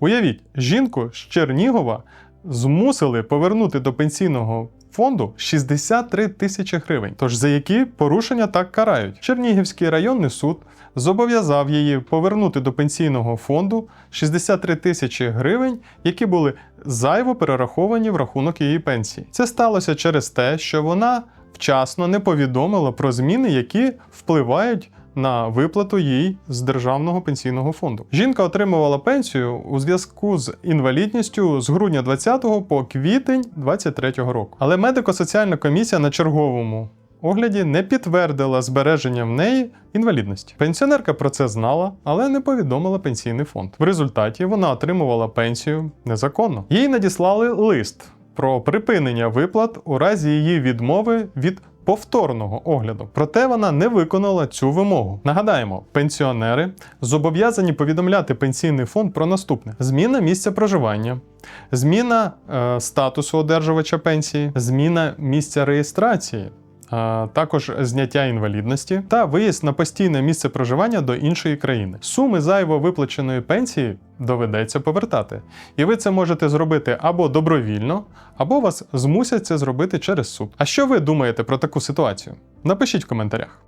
Уявіть, жінку з Чернігова змусили повернути до пенсійного фонду 63 тисячі гривень. Тож за які порушення так карають? Чернігівський районний суд зобов'язав її повернути до пенсійного фонду 63 тисячі гривень, які були зайво перераховані в рахунок її пенсії. Це сталося через те, що вона вчасно не повідомила про зміни, які впливають на виплату їй з державного пенсійного фонду. Жінка отримувала пенсію у зв'язку з інвалідністю з грудня 20 по квітень 23 року. Але медико-соціальна комісія на черговому огляді не підтвердила збереження в неї інвалідності. Пенсіонерка про це знала, але не повідомила пенсійний фонд. В результаті вона отримувала пенсію незаконно. Їй надіслали лист про припинення виплат у разі її відмови від повторного огляду. Проте вона не виконала цю вимогу. Нагадаємо, пенсіонери зобов'язані повідомляти пенсійний фонд про наступне: зміна місця проживання, зміна е, статусу одержувача пенсії, зміна місця реєстрації. А Також зняття інвалідності та виїзд на постійне місце проживання до іншої країни. Суми зайво виплаченої пенсії доведеться повертати. І ви це можете зробити або добровільно, або вас змусять це зробити через суд. А що ви думаєте про таку ситуацію? Напишіть в коментарях.